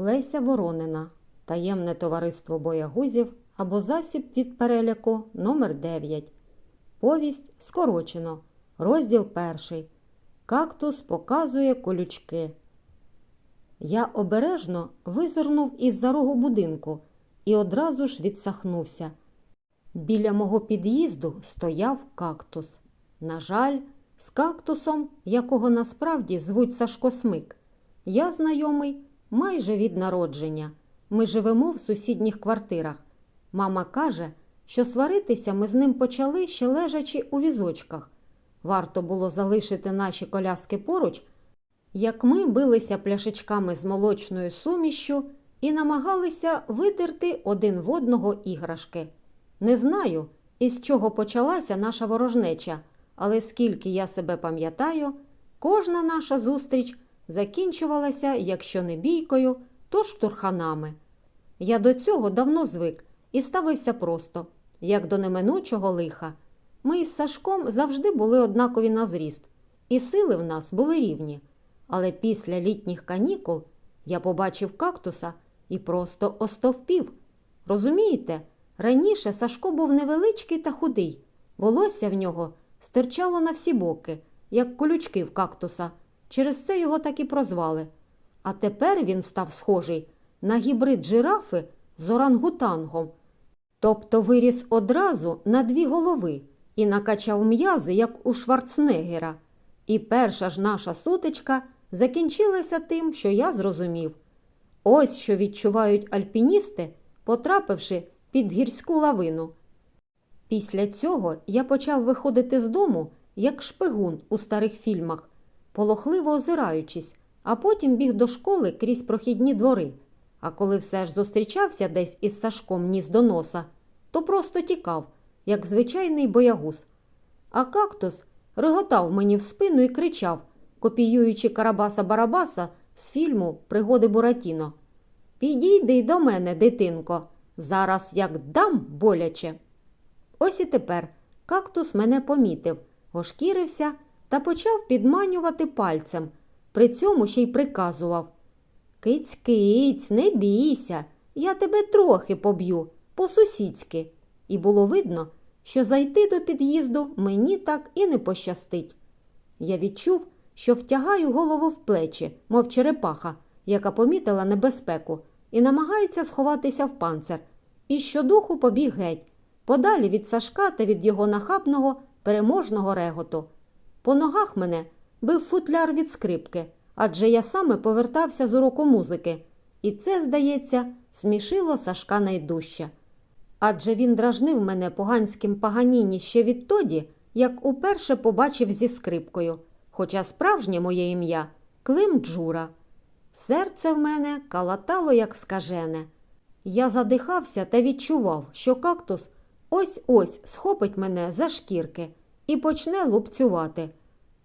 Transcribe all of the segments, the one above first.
Леся Воронина. Таємне товариство боягузів або засіб від переляку номер 9 Повість скорочено. Розділ перший. Кактус показує колючки. Я обережно визирнув із-за рогу будинку і одразу ж відсахнувся. Біля мого під'їзду стояв кактус. На жаль, з кактусом, якого насправді звуть Сашко Смик, я знайомий майже від народження. Ми живемо в сусідніх квартирах. Мама каже, що сваритися ми з ним почали ще лежачи у візочках. Варто було залишити наші коляски поруч, як ми билися пляшечками з молочною сумішшю і намагалися видерти один в одного іграшки. Не знаю, із чого почалася наша ворожнеча, але скільки я себе пам'ятаю, кожна наша зустріч закінчувалася, якщо не бійкою, то штурханами. Я до цього давно звик і ставився просто, як до неминучого лиха. Ми із Сашком завжди були однакові на зріст, і сили в нас були рівні. Але після літніх канікул я побачив кактуса і просто остовпів. Розумієте, раніше Сашко був невеличкий та худий, волосся в нього стирчало на всі боки, як колючки в кактуса. Через це його так і прозвали. А тепер він став схожий на гібрид жирафи з орангутангом. Тобто виріс одразу на дві голови і накачав м'язи, як у Шварценеггера. І перша ж наша сутичка закінчилася тим, що я зрозумів. Ось що відчувають альпіністи, потрапивши під гірську лавину. Після цього я почав виходити з дому, як шпигун у старих фільмах, полохливо озираючись, а потім біг до школи крізь прохідні двори. А коли все ж зустрічався десь із Сашком ніс до носа, то просто тікав, як звичайний боягуз. А кактус реготав мені в спину і кричав, копіюючи Карабаса Барабаса з фільму Пригоди Буратіно. Підійди до мене, дитинко, зараз як дам боляче. Ось і тепер кактус мене помітив, ошкірився та почав підманювати пальцем, при цьому ще й приказував Киць, киць, не бійся, я тебе трохи поб'ю, по-сусідськи. І було видно, що зайти до під'їзду мені так і не пощастить. Я відчув, що втягаю голову в плечі, мов черепаха, яка помітила небезпеку, і намагається сховатися в панцир, і щодуху побіг геть, подалі від Сашка та від його нахабного, переможного реготу. По ногах мене бив футляр від скрипки, адже я саме повертався з уроку музики, і це, здається, смішило Сашка найдужче. Адже він дражнив мене поганським паганіні ще відтоді, як уперше побачив зі скрипкою, хоча справжнє моє ім'я Клим Джура. Серце в мене калатало, як скажене. Я задихався та відчував, що кактус ось-ось схопить мене за шкірки і почне лупцювати.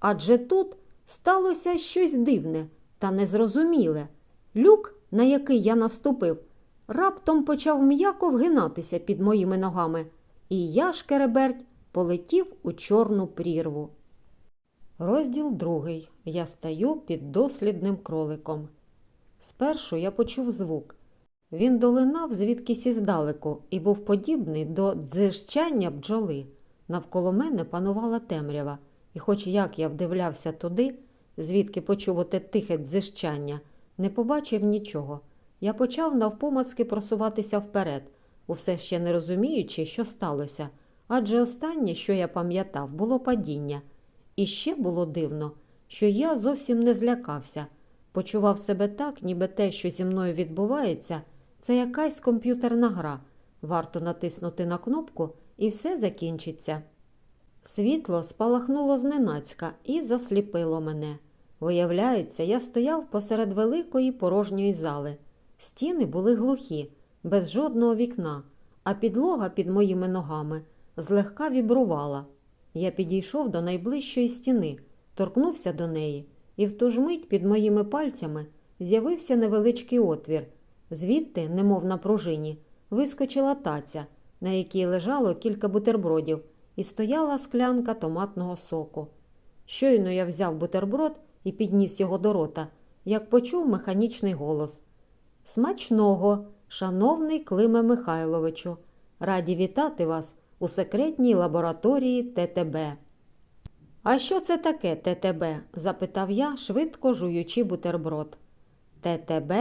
Адже тут сталося щось дивне та незрозуміле. Люк, на який я наступив, раптом почав м'яко вгинатися під моїми ногами, і я, шкереберть, полетів у чорну прірву. Розділ другий. Я стаю під дослідним кроликом. Спершу я почув звук. Він долинав звідкись іздалеку і був подібний до дзижчання бджоли. Навколо мене панувала темрява, і, хоч як я вдивлявся туди, звідки почув оте тихе дзижчання, не побачив нічого. Я почав навпомацки просуватися вперед, усе ще не розуміючи, що сталося, адже останнє, що я пам'ятав, було падіння. І ще було дивно, що я зовсім не злякався, почував себе так, ніби те, що зі мною відбувається, це якась комп'ютерна гра. Варто натиснути на кнопку і все закінчиться. Світло спалахнуло зненацька і засліпило мене. Виявляється, я стояв посеред великої порожньої зали. Стіни були глухі, без жодного вікна, а підлога під моїми ногами злегка вібрувала. Я підійшов до найближчої стіни, торкнувся до неї, і в ту ж мить під моїми пальцями з'явився невеличкий отвір. Звідти, немов на пружині, вискочила таця, на якій лежало кілька бутербродів, і стояла склянка томатного соку. Щойно я взяв бутерброд і підніс його до рота, як почув механічний голос. Смачного, шановний Климе Михайловичу. Раді вітати вас у секретній лабораторії ТТБ. А що це таке ТТБ? запитав я, швидко жуючи бутерброд. ТТБ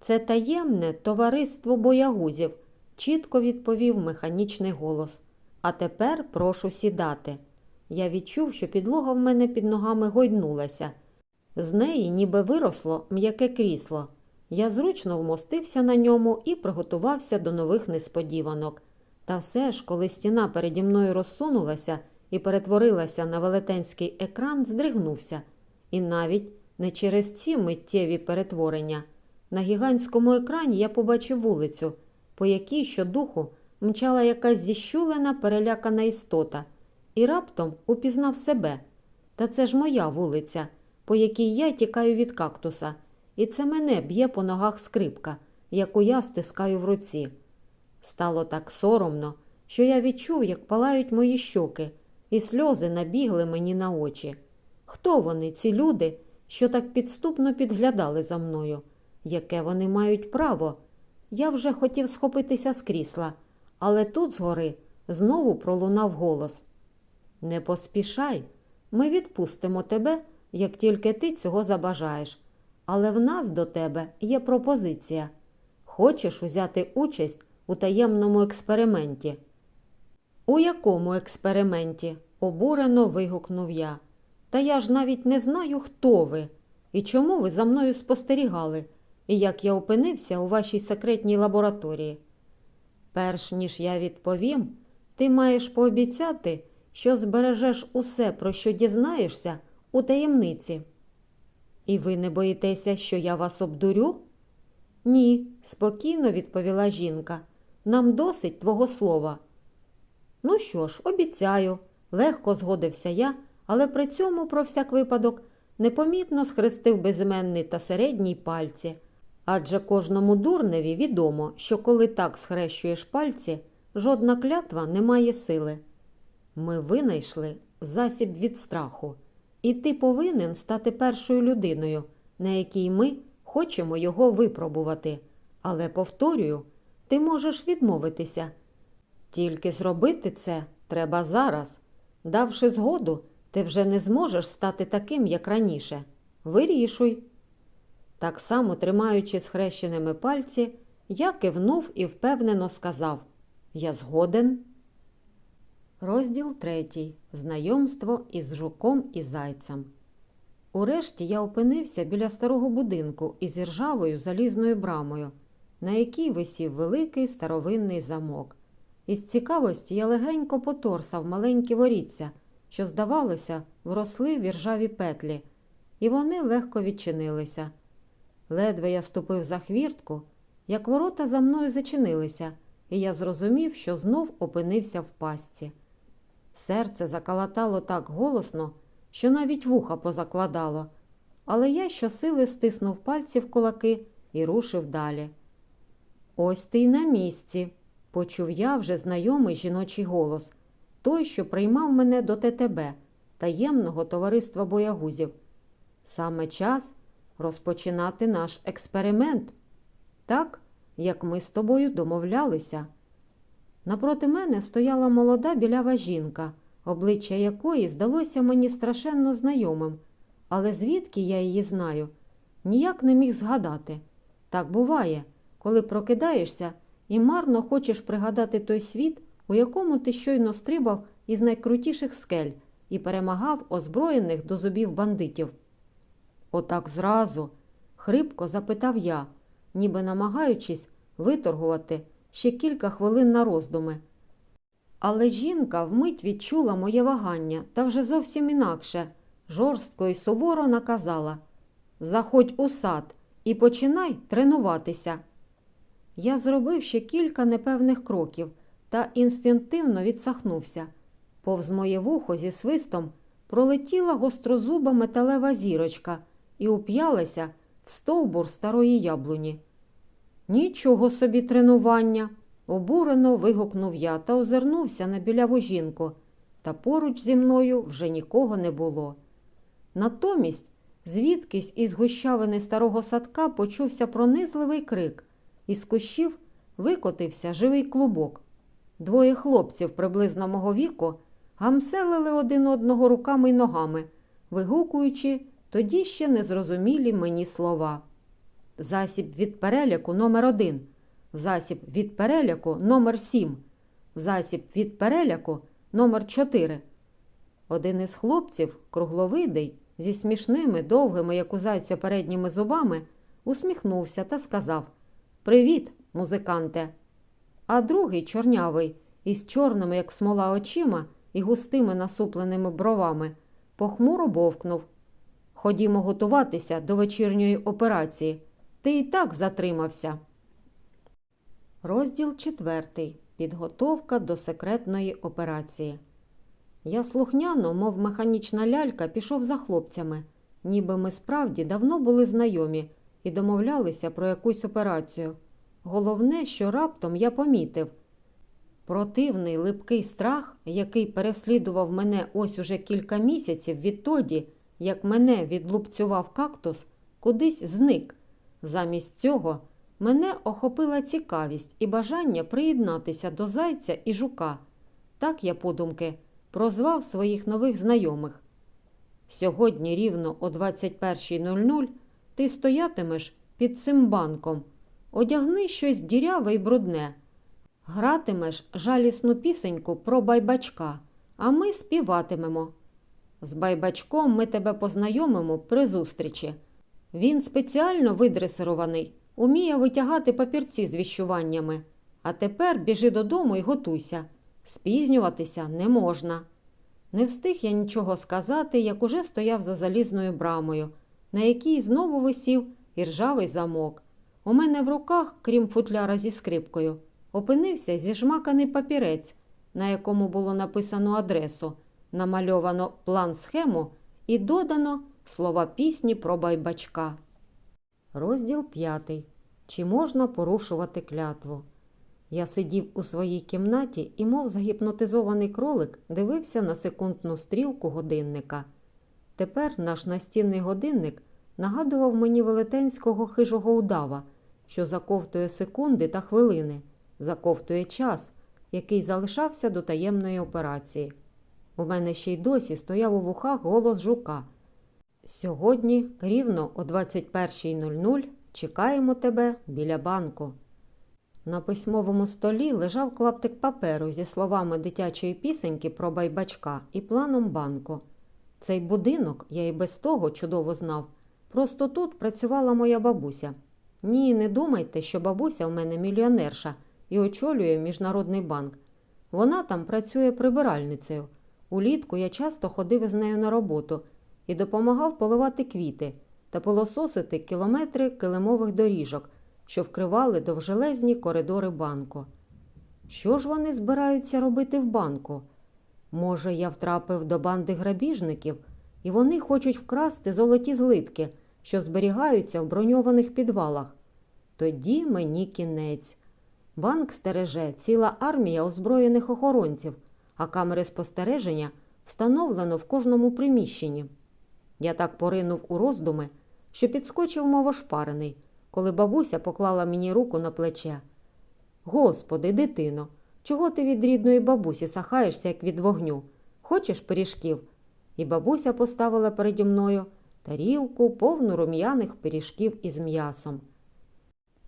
це таємне товариство боягузів, чітко відповів механічний голос. А тепер прошу сідати. Я відчув, що підлога в мене під ногами гойднулася. З неї ніби виросло м'яке крісло. Я зручно вмостився на ньому і приготувався до нових несподіванок. Та все ж, коли стіна переді мною розсунулася і перетворилася на велетенський екран, здригнувся. І навіть не через ці миттєві перетворення. На гігантському екрані я побачив вулицю, по якій щодуху мчала якась зіщулена, перелякана істота, і раптом упізнав себе. Та це ж моя вулиця, по якій я тікаю від кактуса, і це мене б'є по ногах скрипка, яку я стискаю в руці. Стало так соромно, що я відчув, як палають мої щоки, і сльози набігли мені на очі. Хто вони, ці люди, що так підступно підглядали за мною? Яке вони мають право? Я вже хотів схопитися з крісла, але тут згори знову пролунав голос. Не поспішай, ми відпустимо тебе, як тільки ти цього забажаєш. Але в нас до тебе є пропозиція. Хочеш узяти участь у таємному експерименті? У якому експерименті? обурено вигукнув я. Та я ж навіть не знаю, хто ви і чому ви за мною спостерігали, і як я опинився у вашій секретній лабораторії. Перш ніж я відповім, ти маєш пообіцяти, що збережеш усе, про що дізнаєшся, у таємниці. І ви не боїтеся, що я вас обдурю? Ні, спокійно відповіла жінка. Нам досить твого слова. Ну що ж, обіцяю, легко згодився я, але при цьому, про всяк випадок, непомітно схрестив безіменний та середній пальці. Адже кожному дурневі відомо, що коли так схрещуєш пальці, жодна клятва не має сили. Ми винайшли засіб від страху, і ти повинен стати першою людиною, на якій ми хочемо його випробувати. Але, повторюю, ти можеш відмовитися. Тільки зробити це треба зараз. Давши згоду, ти вже не зможеш стати таким, як раніше. Вирішуй. Так само, тримаючи схрещеними пальці, я кивнув і впевнено сказав Я згоден. Розділ третій. Знайомство із жуком і зайцем. Урешті я опинився біля старого будинку із іржавою залізною брамою, на якій висів великий старовинний замок. Із цікавості я легенько поторсав маленькі воріться, що, здавалося, вросли в іржаві петлі, і вони легко відчинилися. Ледве я ступив за хвіртку, як ворота за мною зачинилися, і я зрозумів, що знов опинився в пастці. Серце закалатало так голосно, що навіть вуха позакладало, але я щосили стиснув пальці в кулаки і рушив далі. Ось ти й на місці, почув я вже знайомий жіночий голос, той, що приймав мене до ТТБ, таємного товариства боягузів. Саме час розпочинати наш експеримент, так, як ми з тобою домовлялися. Напроти мене стояла молода білява жінка, обличчя якої здалося мені страшенно знайомим, але звідки я її знаю, ніяк не міг згадати. Так буває, коли прокидаєшся і марно хочеш пригадати той світ, у якому ти щойно стрибав із найкрутіших скель і перемагав озброєних до зубів бандитів. Отак зразу, хрипко запитав я, ніби намагаючись виторгувати ще кілька хвилин на роздуми. Але жінка вмить відчула моє вагання та вже зовсім інакше, жорстко і суворо наказала Заходь у сад і починай тренуватися. Я зробив ще кілька непевних кроків та інстинктивно відсахнувся. Повз моє вухо зі свистом пролетіла гострозуба металева зірочка і уп'ялася в стовбур старої яблуні. Нічого собі тренування, обурено вигукнув я та озирнувся на біляву жінку, та поруч зі мною вже нікого не було. Натомість Звідкись із гущавини старого садка почувся пронизливий крик. Із кущів викотився живий клубок. Двоє хлопців приблизно мого віку гамселили один одного руками й ногами, вигукуючи тоді ще незрозумілі мені слова. Засіб від переляку номер один, засіб від переляку номер сім, засіб від переляку номер чотири. Один із хлопців, кругловидий, зі смішними, довгими, як у зайця передніми зубами, усміхнувся та сказав Привіт, музиканте. А другий чорнявий, із чорними, як смола очима, і густими насупленими бровами, похмуро бовкнув. Ходімо готуватися до вечірньої операції. Ти і так затримався. Розділ четвертий. Підготовка до секретної операції. Я слухняно, мов механічна лялька, пішов за хлопцями, ніби ми справді давно були знайомі і домовлялися про якусь операцію. Головне, що раптом я помітив. Противний липкий страх, який переслідував мене ось уже кілька місяців відтоді, як мене відлупцював кактус, кудись зник. Замість цього мене охопила цікавість і бажання приєднатися до зайця і жука. Так я, подумки, прозвав своїх нових знайомих. Сьогодні рівно о 21.00 ти стоятимеш під цим банком. Одягни щось діряве й брудне. Гратимеш жалісну пісеньку про байбачка, а ми співатимемо. З байбачком ми тебе познайомимо при зустрічі. Він спеціально видресирований, уміє витягати папірці з віщуваннями. А тепер біжи додому і готуйся. Спізнюватися не можна. Не встиг я нічого сказати, як уже стояв за залізною брамою, на якій знову висів іржавий замок. У мене в руках, крім футляра зі скрипкою, опинився зіжмаканий папірець, на якому було написано адресу, намальовано план схему і додано слова пісні про байбачка. Розділ п'ятий. Чи можна порушувати клятву? Я сидів у своїй кімнаті і, мов загіпнотизований кролик, дивився на секундну стрілку годинника. Тепер наш настінний годинник нагадував мені велетенського хижого удава, що заковтує секунди та хвилини, заковтує час, який залишався до таємної операції. У мене ще й досі стояв у вухах голос жука. Сьогодні, рівно о 21.00, чекаємо тебе біля банку. На письмовому столі лежав клаптик паперу зі словами дитячої пісеньки про байбачка і планом банку. Цей будинок я і без того чудово знав. Просто тут працювала моя бабуся. Ні, не думайте, що бабуся в мене мільйонерша і очолює Міжнародний банк. Вона там працює прибиральницею. Улітку я часто ходив із нею на роботу і допомагав поливати квіти та пилососити кілометри килимових доріжок, що вкривали довжелезні коридори банку. Що ж вони збираються робити в банку? Може, я втрапив до банди грабіжників, і вони хочуть вкрасти золоті злитки, що зберігаються в броньованих підвалах. Тоді мені кінець. Банк стереже ціла армія озброєних охоронців, а камери спостереження встановлено в кожному приміщенні. Я так поринув у роздуми, що підскочив мов ошпарений, коли бабуся поклала мені руку на плече. Господи, дитино, чого ти від рідної бабусі сахаєшся, як від вогню? Хочеш пиріжків? І бабуся поставила переді мною тарілку, повну рум'яних пиріжків із м'ясом.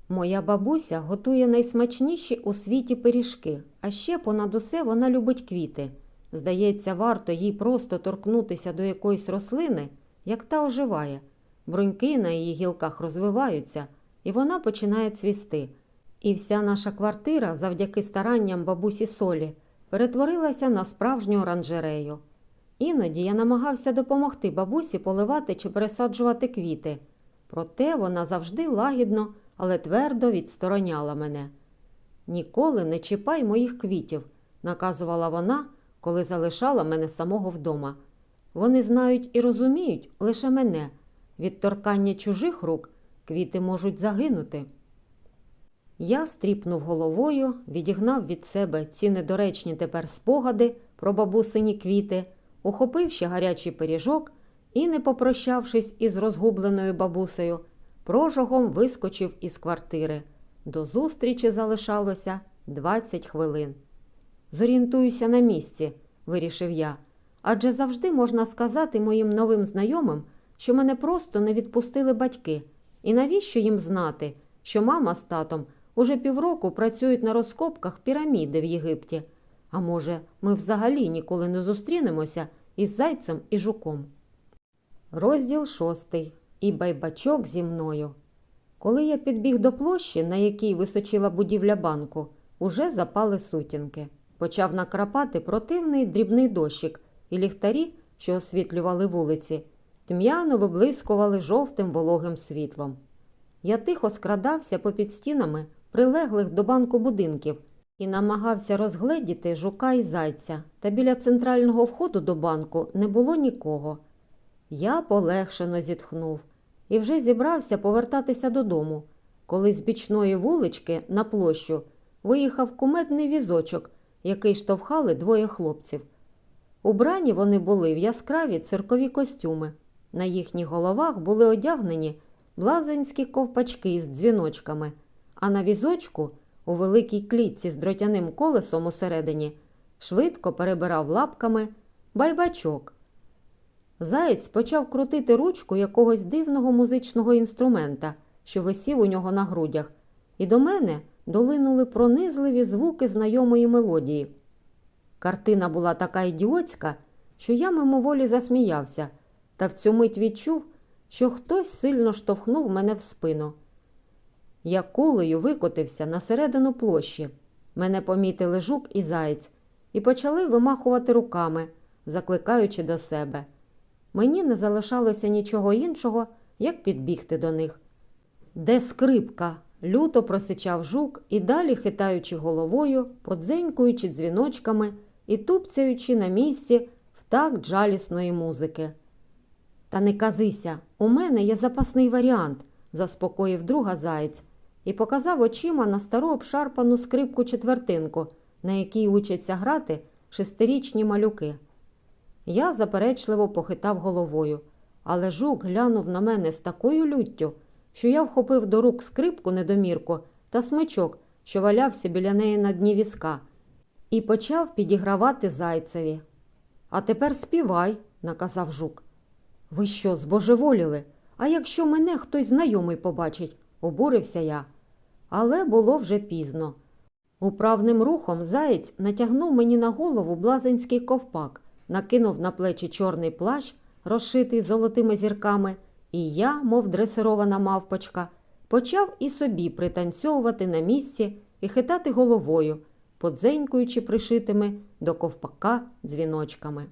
Моя бабуся готує найсмачніші у світі пиріжки, а ще понад усе вона любить квіти. Здається, варто їй просто торкнутися до якоїсь рослини, як та оживає. Бруньки на її гілках розвиваються, і вона починає цвісти. І вся наша квартира, завдяки старанням бабусі Солі, перетворилася на справжню оранжерею. Іноді я намагався допомогти бабусі поливати чи пересаджувати квіти, проте вона завжди лагідно, але твердо відстороняла мене. Ніколи не чіпай моїх квітів, наказувала вона, коли залишала мене самого вдома. Вони знають і розуміють лише мене. Від торкання чужих рук квіти можуть загинути. Я стріпнув головою, відігнав від себе ці недоречні тепер спогади про бабусині квіти, ухопив ще гарячий пиріжок і, не попрощавшись із розгубленою бабусею, прожогом вискочив із квартири. До зустрічі залишалося 20 хвилин. Зорієнтуюся на місці, вирішив я, адже завжди можна сказати моїм новим знайомим, що мене просто не відпустили батьки. І навіщо їм знати, що мама з татом уже півроку працюють на розкопках піраміди в Єгипті? А може, ми взагалі ніколи не зустрінемося із зайцем і жуком? Розділ шостий. І байбачок зі мною. Коли я підбіг до площі, на якій височила будівля банку, уже запали сутінки. Почав накрапати противний дрібний дощик, і ліхтарі, що освітлювали вулиці, тьмяно виблискували жовтим вологим світлом. Я тихо скрадався попід стінами прилеглих до банку будинків і намагався розгледіти жука і зайця, та біля центрального входу до банку не було нікого. Я полегшено зітхнув і вже зібрався повертатися додому, коли з бічної вулички на площу виїхав кумедний візочок, який штовхали двоє хлопців. Убрані вони були в яскраві циркові костюми. На їхніх головах були одягнені блазенські ковпачки з дзвіночками, а на візочку, у великій клітці з дротяним колесом усередині, швидко перебирав лапками байбачок. Заєць почав крутити ручку якогось дивного музичного інструмента, що висів у нього на грудях, і до мене долинули пронизливі звуки знайомої мелодії. Картина була така ідіотська, що я мимоволі засміявся, та в цю мить відчув, що хтось сильно штовхнув мене в спину. Я кулею викотився на середину площі. Мене помітили жук і заєць і почали вимахувати руками, закликаючи до себе. Мені не залишалося нічого іншого, як підбігти до них. Де скрипка? люто просичав жук і далі, хитаючи головою, подзенькуючи дзвіночками і тупцяючи на місці в такт жалісної музики. Та не казися, у мене є запасний варіант, заспокоїв друга заєць і показав очима на стару обшарпану скрипку четвертинку, на якій учаться грати шестирічні малюки. Я заперечливо похитав головою, але жук глянув на мене з такою люттю, що я вхопив до рук скрипку недомірку та смичок, що валявся біля неї на дні візка, і почав підігравати зайцеві. А тепер співай, наказав жук. Ви що, збожеволіли? А якщо мене хтось знайомий побачить, обурився я. Але було вже пізно. Управним рухом заєць натягнув мені на голову блазенський ковпак, накинув на плечі чорний плащ, розшитий золотими зірками, і я, мов дресирована мавпочка, почав і собі пританцьовувати на місці і хитати головою, подзенькуючи пришитими до ковпака дзвіночками.